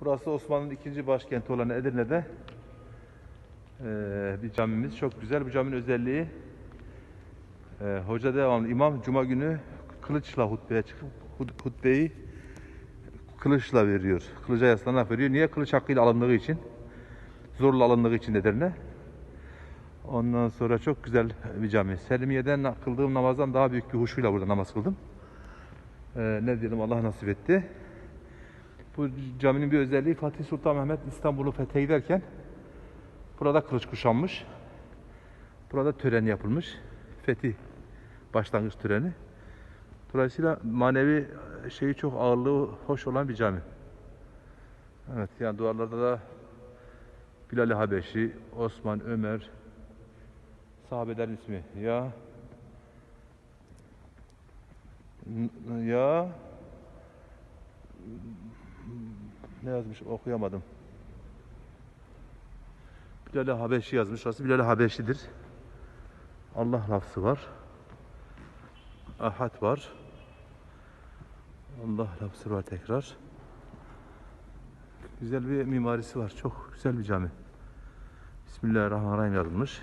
Burası Osmanlı'nın ikinci başkenti olan Edirne'de eee, bir camimiz. Çok güzel. Bu caminin özelliği eee, hoca devamlı imam cuma günü kılıçla hutbeye çıkıp hut- hutbeyi kılıçla veriyor. Kılıca yaslanarak veriyor. Niye? Kılıç hakkıyla alındığı için. Zorla alındığı için Edirne. Ondan sonra çok güzel bir cami. Selimiye'den kıldığım namazdan daha büyük bir huşuyla burada namaz kıldım. Eee, ne diyelim Allah nasip etti. Bu caminin bir özelliği Fatih Sultan Mehmet İstanbul'u fethe giderken burada kılıç kuşanmış. Burada tören yapılmış. Fetih başlangıç töreni. Dolayısıyla manevi şeyi çok ağırlığı hoş olan bir cami. Evet yani duvarlarda da Bilal-i Habeşi, Osman, Ömer, sahabelerin ismi. Ya ya ne yazmış okuyamadım. Bilal-i Habeşi yazmış. Şurası Bilal-i Habeşi'dir. Allah lafzı var. Ahad var. Allah lafzı var tekrar. Güzel bir mimarisi var. Çok güzel bir cami. Bismillahirrahmanirrahim yazılmış.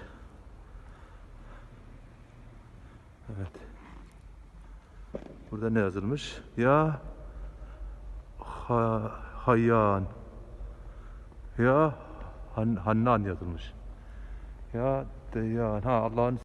Evet. Burada ne yazılmış? Ya ha, Hayyan. Ya Han, Hannan yazılmış. Ya Deyyan. Ha Allah'ın